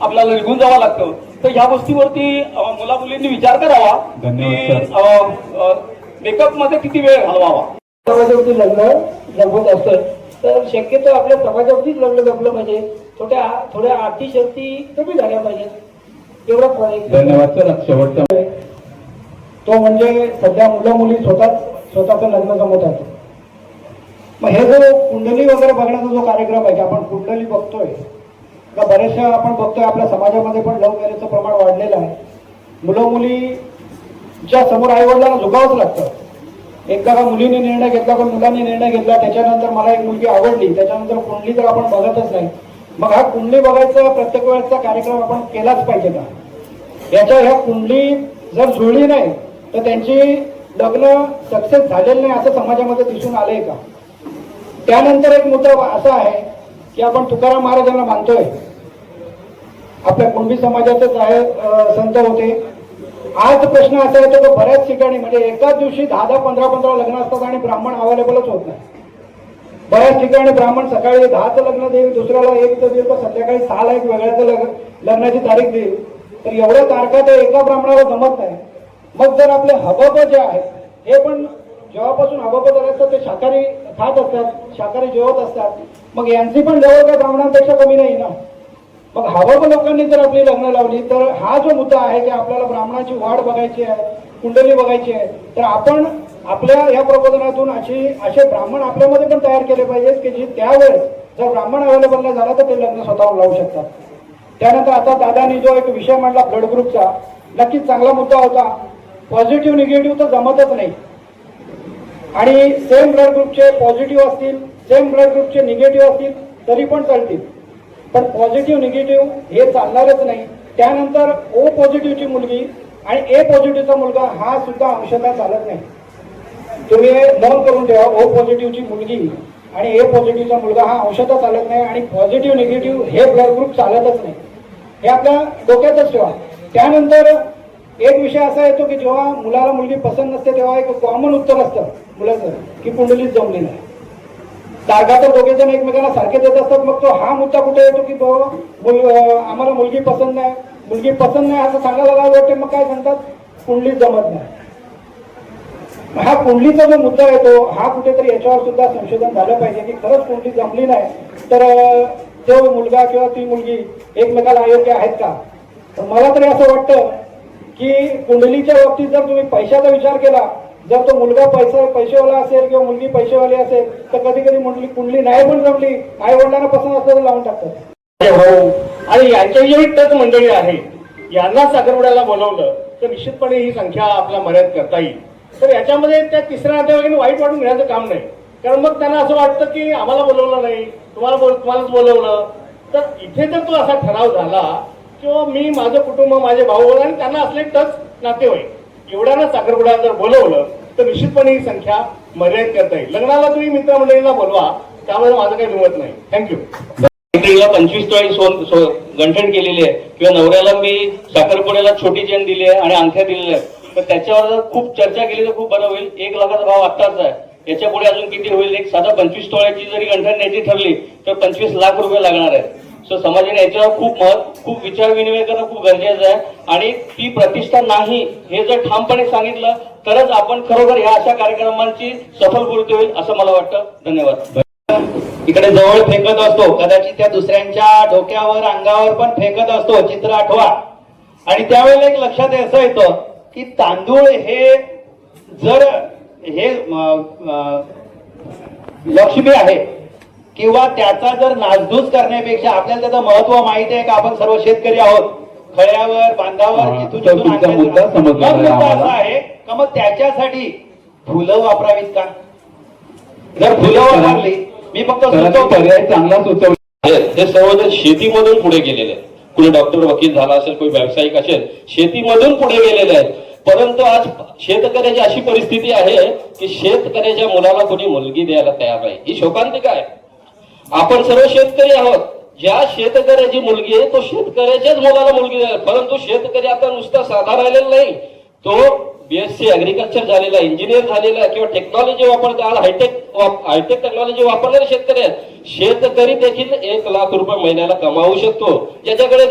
आपल्याला निघून जावं लागतं. तर ह्या गोष्टीवरती मुला मुलींनी विचार करावा धन्यवाद, की मेकअपमध्ये किती वेळ घालवावा? समाजावरती लग्न जमवत असतं. तर शक्यतो आपल्या समाजावरतीच लग्न जमलं पाहिजे. थोड्या थोड्या आर्थिक शक्ती कमी झाल्या पाहिजेत एवढा धन्यवाद सर. शेवटचा. तो म्हणजे सध्या मुलं मुली स्वतःच स्वतःचं लग्न जमवतात मग हे जो कुंडली वगैरे बघण्याचा जो कार्यक्रम आहे की आपण कुंडली बघतोय का बरेचशा आपण बघतोय आपल्या समाजामध्ये पण लव्ह मॅरेजचं प्रमाण वाढलेलं आहे. मुलं मुलीच्या समोर आईवडिलांना झुकावंच लागतं. एकदा का मुलीने निर्णय घेतला का मुलांनी निर्णय घेतला त्याच्यानंतर मला एक मुलगी आवडली त्याच्यानंतर कुंडली तर आपण बघतच नाही. मग हा कुंडली बघायचा प्रत्येक वेळेचा कार्यक्रम आपण केलाच पाहिजे का? याच्या ह्या कुंडली जर जुळली नाही तर त्यांची लग्न सक्सेस झालेलं नाही असं समाजामध्ये दिसून आलंय का? त्यानंतर एक मुद्दा असा आहे की आपण तुकाराम महाराजांना मानतोय. आपल्या कुणबी समाजातच आहे संत होते. आज प्रश्न असा येतो की बऱ्याच ठिकाणी म्हणजे एकाच दिवशी दहा दहा पंधरा पंधरा लग्न असतात आणि ब्राह्मण अवेलेबलच होत नाही. बऱ्याच ठिकाणी ब्राह्मण सकाळी दहाचं लग्न देईल दुसऱ्याला एक देईल तर संध्याकाळी सहाला एक वेगळ्याचं लग्न लग्नाची तारीख देईल. तर एवढ्या तारखा ते एका ब्राह्मणाला जमत नाही. मग जर आपले हबब जे आहेत हे पण जेव्हापासून हबब असतात ते शाकाहारी खात असतात शाकाहारी जेवत असतात. मग यांची पण जवळ काय ब्राह्मणांपेक्षा कमी नाही ना. मग हवं लोकांनी जर आपली लग्न लावली तर हा जो मुद्दा आहे की आपल्याला ब्राह्मणाची वाढ बघायची आहे कुंडली बघायची आहे तर आपण आपल्या या प्रबोधनातून अशी असे ब्राह्मण आपल्यामध्ये पण तयार केले पाहिजेत की जे त्यावेळेस जर ब्राह्मण अवेलेबल नाही झाला तर ते लग्न स्वतःहून लावू शकतात. त्यानंतर आता दादानी जो एक विषय मांडला ब्लड ग्रुपचा नक्कीच चांगला मुद्दा होता. पॉझिटिव्ह निगेटिव्ह तर जमतच नाही. आणि सेम ब्लड ग्रुपचे पॉझिटिव्ह असतील सेम ब्लड ग्रुपचे निगेटिव्ह असतील तरी पण चालतील. पण पॉझिटिव्ह निगेटिव्ह हे चालणारच नाही. त्यानंतर ओ पॉझिटिव्हची मुलगी आणि ए पॉझिटिव्हचा मुलगा हा सुद्धा अंशतः चालत नाही. तुम्ही नोंद करून ठेवा ओ पॉझिटिव्हची मुलगी आणि ए पॉझिटिव्हचा मुलगा हा अंशतः चालत नाही आणि पॉझिटिव्ह निगेटिव्ह हे ब्लड ग्रुप चालतच नाही. हे आपल्या डोक्यातच ठेवा. त्यानंतर एक विषय असा येतो की जेव्हा मुलाला मुलगी पसंत नसते तेव्हा एक कॉमन उत्तर असतं मुलाचं की कुंडलीच जमली नाही जागा तर दोघे जण एकमेकांना सारखे देत असतात मग तो हा मुद्दा कुठे येतो की तो मुल- आम्हाला मुलगी पसंत नाही. मुलगी पसंत नाही असं सांगायला लागलं वाटते मग काय सांगतात? कुंडलीच जमत नाही. हा कुंडलीचा जो मुद्दा येतो हा कुठेतरी याच्यावर सुद्धा संशोधन झालं पाहिजे की खरंच कुंडली जमली नाही. तर तो मुलगा किंवा ती मुलगी एकमेकाला अयोग्य आहेत का? तर मला तरी असं वाटतं की कुंडलीच्या बाबतीत जर तुम्ही पैशाचा विचार केला जर तो मुलगा पैसा पैसेवाला असेल किंवा मुलगी पैसेवाली असेल तर कधी कधी मुलगी कुंडली नाही पण जमली. आई वडिलांना पसंत असलं तर लावून टाकतात. भाऊ हो. आणि यांच्याही टच मंडळी आहे. यांना साखरपुड्याला बोलवलं तर निश्चितपणे ही संख्या आपल्या मर्याद करता येईल. तर याच्यामध्ये त्या तिसऱ्या नातेवाईकांनी वाईट वाटून घेण्याचं काम नाही. कारण मग त्यांना असं वाटतं की आम्हाला बोलवलं नाही तुम्हाला बोल तुम्हालाच बोलवलं. तर इथे जर तो असा ठराव झाला किंवा मी माझं कुटुंब माझे भाऊ आणि त्यांना असले टच नातेवाईक. एवढ्यानं साखरपुडा जर बोलवलं तर निश्चितपणे ही संख्या मर्यादित करता येईल. लग्नाला तुम्ही मित्रमंडळीला बोलवा त्यामुळे माझं काही दुमत नाही. थँक्यू पंचवीस तोळी सो गंठण केलेली आहे. किंवा नवऱ्याला मी साखरपुड्याला छोटी चेन दिली आहे आणि अंगठ्या दिलेल्या आहेत. तर त्याच्यावर जर खूप चर्चा केली तर खूप बरं होईल. एक लाखाचा भाव आत्ताच आहे. याच्यापुढे अजून किती होईल? एक साधा पंचवीस तोळ्याची जरी गंठण न्यायची ठरली तर पंचवीस लाख रुपये लागणार आहेत. सो समाजाने याच्यावर खूप मत खूप विचार विनिमय करणं खूप गरजेचं आहे. आणि ती प्रतिष्ठा नाही हे जर ठामपणे सांगितलं तरच आपण खरोखर ह्या अशा कार्यक्रमांची सफल पूर्ती होईल असं मला वाटतं. धन्यवाद. इकडे जवळ फेकत असतो. कदाचित त्या दुसऱ्यांच्या डोक्यावर अंगावर पण फेकत असतो. चित्र आठवा. आणि त्यावेळेला एक लक्षात असं येतं की तांदूळ हे जर हे लक्ष्मी आहे किंवा त्याचा जर नासधूस करण्यापेक्षा आपल्याला त्याचं महत्त्व माहिती आहे का? आपण सर्व शेतकरी आहोत. खळ्यावर बांधावर हा, मुद्दा मग नाही मुद्दा आम्हाला. असा आहे का मग त्याच्यासाठी फुलं वापरावीत का? जर फुलं वापरली मी फक्त पर्याय चांगला सुचवला. हे हे सर्वजण शेतीमधून पुढे गेलेले आहेत. कुणी डॉक्टर वकील झाला असेल कोणी व्यावसायिक असेल शेतीमधून पुढे गेलेले आहेत. परंतु आज शेतकऱ्याची अशी परिस्थिती आहे की शेतकऱ्याच्या मुलाला कोणी मुलगी द्यायला तयार नाही. ही शोकांतिका आहे. आपण सर्व शेतकरी आहोत. ज्या शेतकऱ्याची मुलगी आहे तो शेतकऱ्याच्याच मुलाला मुलगी परंतु शेतकरी आता नुसता साधा राहिलेला नाही. तो बीएससी अग्रिकल्चर झालेला इंजिनियर झालेला आहे किंवा टेक्नॉलॉजी वापरते हायटेक हायटेक टेक्नॉलॉजी वापरलेले शेतकरी आहेत. शेतकरी देखील एक लाख रुपये महिन्याला कमावू शकतो. ज्याच्याकडे